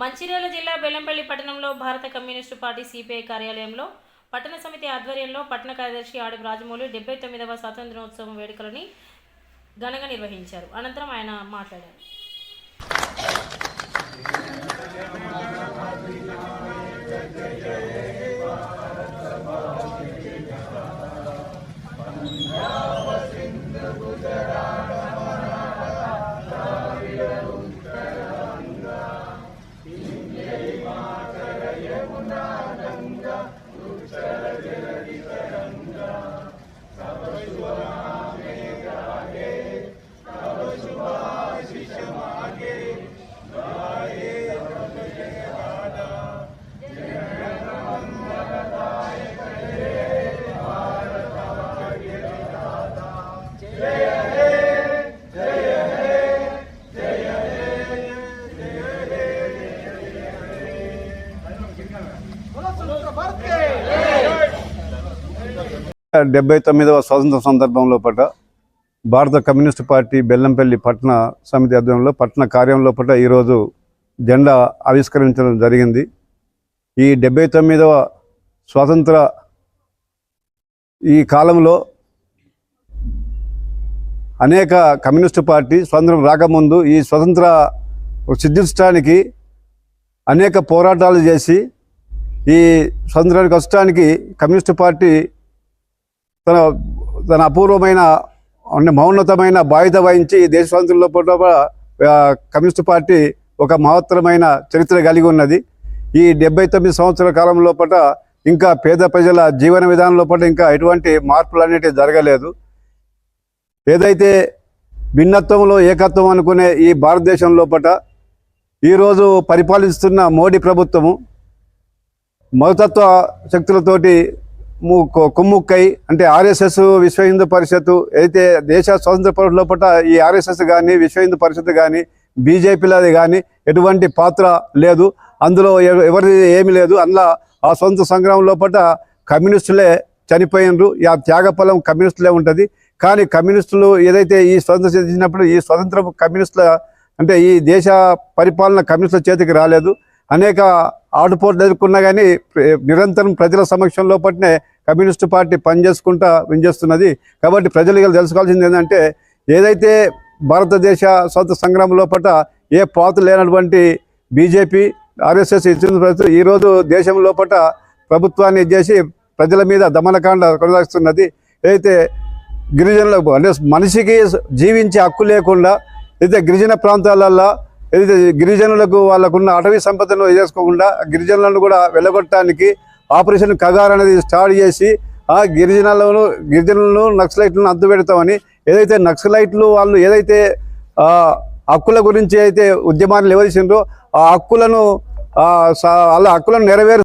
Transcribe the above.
మంచిర్యాల జిల్లా బెల్లంపల్లి పట్టణంలో భారత కమ్యూనిస్టు పార్టీ సిపిఐ కార్యాలయంలో పట్టణ సమితి ఆధ్వర్యంలో పట్టణ కార్యదర్శి ఆడి రాజమౌళి డెబ్బై తొమ్మిదవ స్వాతంత్ర్యోత్సవం వేడుకలని ఘనంగా నిర్వహించారు. అనంతరం ఆయన మాట్లాడారు. డెబ్బై తొమ్మిదవ స్వాతంత్ర సందర్భంలో పట భారత కమ్యూనిస్ట్ పార్టీ బెల్లంపల్లి పట్టణ సమితి ఆధ్వర్యంలో పట్టణ కార్యంలో పట ఈరోజు జెండా ఆవిష్కరించడం జరిగింది. ఈ డెబ్బై తొమ్మిదవ స్వాతంత్ర ఈ కాలంలో అనేక కమ్యూనిస్టు పార్టీ స్వాతంత్రం రాకముందు ఈ స్వతంత్ర సిద్ధించడానికి అనేక పోరాటాలు చేసి ఈ స్వతంత్రానికి వచ్చడానికి కమ్యూనిస్టు పార్టీ తన తన అపూర్వమైన మౌన్నతమైన బాధ్యత వహించి దేశవంతుల్లో దేశ పూట పార్టీ ఒక మహత్తరమైన చరిత్ర కలిగి ఉన్నది. ఈ డెబ్బై తొమ్మిది సంవత్సరాల కాలం లోపల ఇంకా పేద ప్రజల జీవన విధానం లోపల ఇంకా ఎటువంటి మార్పులు అనేటివి జరగలేదు. ఏదైతే భిన్నత్వంలో ఏకత్వం అనుకునే ఈ భారతదేశం లోపల ఈరోజు పరిపాలిస్తున్న మోడీ ప్రభుత్వము మతత్వ శక్తులతోటి కుమ్ముక్కై అంటే ఆర్ఎస్ఎస్ విశ్వ హిందూ పరిషత్తు అయితే దేశ స్వాతంత్ర పోరాట లోపల ఈ ఆర్ఎస్ఎస్ కానీ విశ్వ హిందూ పరిషత్ కానీ బీజేపీలది కానీ ఎటువంటి పాత్ర లేదు. అందులో ఎవ- ఎవరిది ఏమీ లేదు. అందులో ఆ స్వంత సంగ్రామం లోపల కమ్యూనిస్టులే చనిపోయినరు. ఆ త్యాగఫలం కమ్యూనిస్టులే ఉంటుంది. కానీ కమ్యూనిస్టులు ఏదైతే ఈ స్వతంత్రం చేసినప్పుడు ఈ స్వతంత్రం కమ్యూనిస్టుల అంటే ఈ దేశ పరిపాలన కమ్యూనిస్టుల చేతికి రాలేదు. అనేక ఆటుపోట్లు ఎదుర్కొన్నా కానీ నిరంతరం ప్రజల సమక్షంలో పట్టినే కమ్యూనిస్టు పార్టీ పనిచేసుకుంటా పనిచేస్తున్నది కాబట్టి ప్రజలు తెలుసుకోవాల్సింది ఏంటంటే ఏదైతే భారతదేశ స్వతంత్ర సంగ్రామంలో లోపల ఏ పాత్ర లేనటువంటి బీజేపీ ఆర్ఎస్ఎస్ ఇచ్చిన ప్రభుత్వం ఈరోజు దేశం లోపల ప్రభుత్వాన్ని చేసి ప్రజల మీద దమనకాండ కొనసాగిస్తున్నది. ఏదైతే గిరిజనులకు అంటే మనిషికి జీవించే హక్కు లేకుండా అయితే గిరిజన ప్రాంతాలల్లో ఏదైతే గిరిజనులకు వాళ్ళకున్న అటవీ సంపదను చేసుకోకుండా గిరిజనులను కూడా వెళ్ళగొట్టడానికి ఆపరేషన్ కగార్ అనేది స్టార్ట్ చేసి ఆ గిరిజనులను గిరిజనులను నక్సలైట్లను అద్దు పెడతామని ఏదైతే నక్సలైట్లు వాళ్ళు ఏదైతే హక్కుల గురించి అయితే ఉద్యమాన్ని లేవదీసిండ్రో ఆ హక్కులను వాళ్ళ హక్కులను నెరవేరు